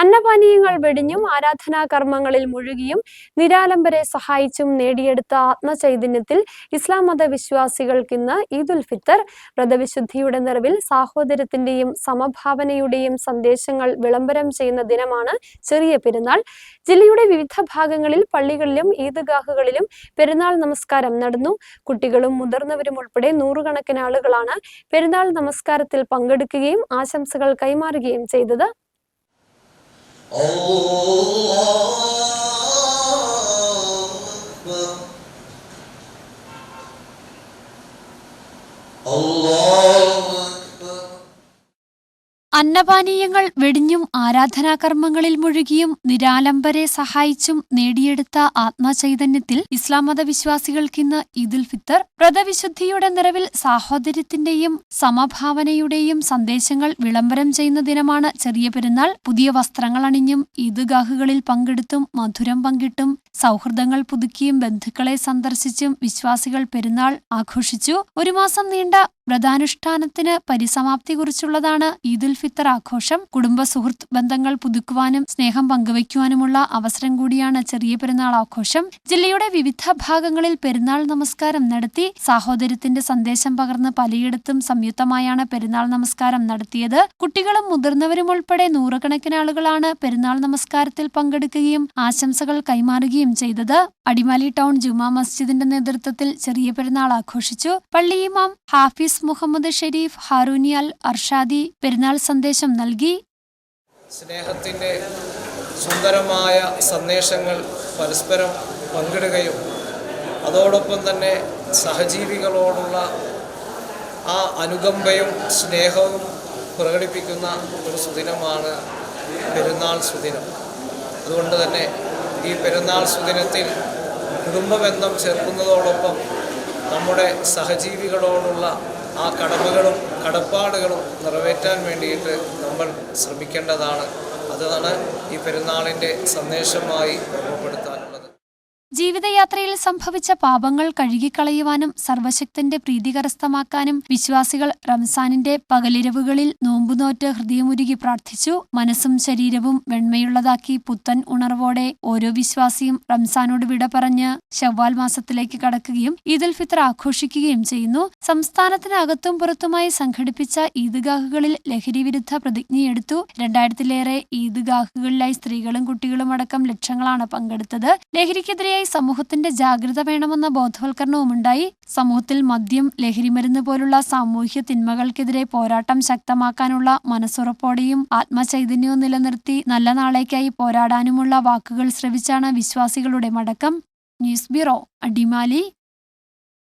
അന്നപാനീയങ്ങൾ വെടിഞ്ഞും ആരാധനാ കർമ്മങ്ങളിൽ മുഴുകിയും നിരാലംബരെ സഹായിച്ചും നേടിയെടുത്ത ആത്മചൈതന്യത്തിൽ ഇസ്ലാം മത വിശ്വാസികൾക്ക് ഇന്ന് ഈദുൽ ഫിത്തർ. വ്രതവിശുദ്ധിയുടെ നിറവിൽ സാഹോദര്യത്തിന്റെയും സമഭാവനയുടെയും സന്ദേശങ്ങൾ വിളംബരം ചെയ്യുന്ന ദിനമാണ് ചെറിയ പെരുന്നാൾ. ജില്ലയുടെ വിവിധ ഭാഗങ്ങളിൽ പള്ളികളിലും ഈദ്ഗാഹുകളിലും പെരുന്നാൾ നമസ്കാരം നടന്നു. കുട്ടികളും മുതിർന്നവരും ഉൾപ്പെടെ നൂറുകണക്കിന് ആളുകളാണ് പെരുന്നാൾ നമസ്കാരത്തിൽ പങ്കെടുക്കുകയും ആശംസകൾ കൈമാറുകയും ചെയ്തത്. Allah Allah അന്നപാനീയങ്ങൾ വെടിഞ്ഞും ആരാധനാകർമ്മങ്ങളിൽ മുഴുകിയും നിരാലംബരെ സഹായിച്ചും നേടിയെടുത്ത ആത്മചൈതന്യത്തിൽ ഇസ്ലാം മതവിശ്വാസികൾക്കിന്ന് ഈദുൽ ഫിത്തർ വ്രതവിശുദ്ധിയുടെ നിറവിൽ സാഹോദര്യത്തിന്റെയും സമഭാവനയുടെയും സന്ദേശങ്ങൾ വിളംബരം ചെയ്യുന്ന ദിനമാണ് ചെറിയ പെരുന്നാൾ. പുതിയ വസ്ത്രങ്ങൾ അണിഞ്ഞും ഈദ്ഗാഹുകളിൽ പങ്കെടുത്തും മധുരം പങ്കിട്ടും സൗഹൃദങ്ങൾ പുതുക്കിയും ബന്ധുക്കളെ സന്ദർശിച്ചും വിശ്വാസികൾ പെരുന്നാൾ ആഘോഷിച്ചു. ഒരു മാസം നീണ്ട വ്രതാനുഷ്ഠാനത്തിന് പരിസമാപ്തി കുറിച്ചുള്ളതാണ് ഈദുൽ ഫിത്തർ ആഘോഷം. കുടുംബ സുഹൃത്ത് ബന്ധങ്ങൾ പുതുക്കുവാനും സ്നേഹം പങ്കുവയ്ക്കുവാനുമുള്ള അവസരം കൂടിയാണ് ചെറിയ പെരുന്നാൾ ആഘോഷം. ജില്ലയുടെ വിവിധ ഭാഗങ്ങളിൽ പെരുന്നാൾ നമസ്കാരം നടത്തി സാഹോദര്യത്തിന്റെ സന്ദേശം പകർന്ന് പലയിടത്തും സംയുക്തമായാണ് പെരുന്നാൾ നമസ്കാരം നടത്തിയത്. കുട്ടികളും മുതിർന്നവരും ഉൾപ്പെടെ നൂറുകണക്കിന് ആളുകളാണ് പെരുന്നാൾ നമസ്കാരത്തിൽ പങ്കെടുക്കുകയും ആശംസകൾ കൈമാറുകയും ചെയ്തത്. അടിമാലി ടൗൺ ജുമാ മസ്ജിദിന്റെ നേതൃത്വത്തിൽ ചെറിയ പെരുന്നാൾ ആഘോഷിച്ചു. പള്ളി ഇമാം ഹാഫിസ് മുഹമ്മദ് ഷെരീഫ് ഹാറൂനിയാൽ അർഷാദി പെരുന്നാൾ സന്ദേശം നൽകി. സ്നേഹത്തിന്റെ സുന്ദരമായ സന്ദേശങ്ങൾ പരസ്പരം പങ്കിടുകയും അതോടൊപ്പം തന്നെ സഹജീവികളോടുള്ള ആ അനുകമ്പയും സ്നേഹവും പ്രകടിപ്പിക്കുന്ന ഒരു സുദിനമാണ് പെരുന്നാൾ സുദിനം. അതുകൊണ്ട് തന്നെ ഈ പെരുന്നാൾ സുദിനത്തിൽ കുടുംബബന്ധം ചേർക്കുന്നതോടൊപ്പം നമ്മുടെ സഹജീവികളോടുള്ള ആ കടമകളും കടപ്പാടുകളും നിറവേറ്റാൻ വേണ്ടിയിട്ട് നമ്മൾ ശ്രമിക്കേണ്ടതാണ്. അതാണ് ഈ പെരുന്നാളിന്റെ സന്ദേശമായി ഓർമ്മപ്പെടുത്താനുള്ളത് ജീവിതയാത്രയിൽ സംഭവിച്ച പാപങ്ങൾ കഴുകിക്കളയുവാനും സർവശക്തന്റെ പ്രീതി കരസ്ഥമാക്കാനും വിശ്വാസികൾ റംസാനിന്റെ പകലിരവുകളിൽ നോമ്പുനോറ്റ് ഹൃദയമുരുകി പ്രാർത്ഥിച്ചു. മനസ്സും ശരീരവും വെണ്മയുള്ളതാക്കി പുത്തൻ ഉണർവോടെ ഓരോ വിശ്വാസിയും റംസാനോട് വിട പറഞ്ഞ് ഷവ്വാൽ മാസത്തിലേക്ക് കടക്കുകയും ഈദുൽ ഫിത്തർ ആഘോഷിക്കുകയും ചെയ്യുന്നു. സംസ്ഥാനത്തിനകത്തും പുറത്തുമായി സംഘടിപ്പിച്ച ഈദ്ഗാഹുകളിൽ ലഹരി വിരുദ്ധ പ്രതിജ്ഞയെടുത്തു രണ്ടായിരത്തിലേറെ ഈദ്ഗാഹുകളിലായി സ്ത്രീകളും കുട്ടികളും അടക്കം ലക്ഷങ്ങളാണ് പങ്കെടുത്തത്. ലഹരിക്കെതിരെയായി സമൂഹത്തിന്റെ ജാഗ്രത വേണമെന്ന ബോധവൽക്കരണവുമുണ്ടായി. സമൂഹത്തിൽ മദ്യം ലഹരിമരുന്ന് പോലുള്ള സാമൂഹ്യ തിന്മകൾക്കെതിരെ പോരാട്ടം ശക്തമാക്കാനുള്ള മനസ്സുറപ്പോടെയും ആത്മചൈതന്യവും നിലനിർത്തി നല്ല നാളേക്കായി പോരാടാനുമുള്ള വാക്കുകൾ ശ്രവിച്ചാണ് വിശ്വാസികളുടെ മടക്കം. News bureau Adimali.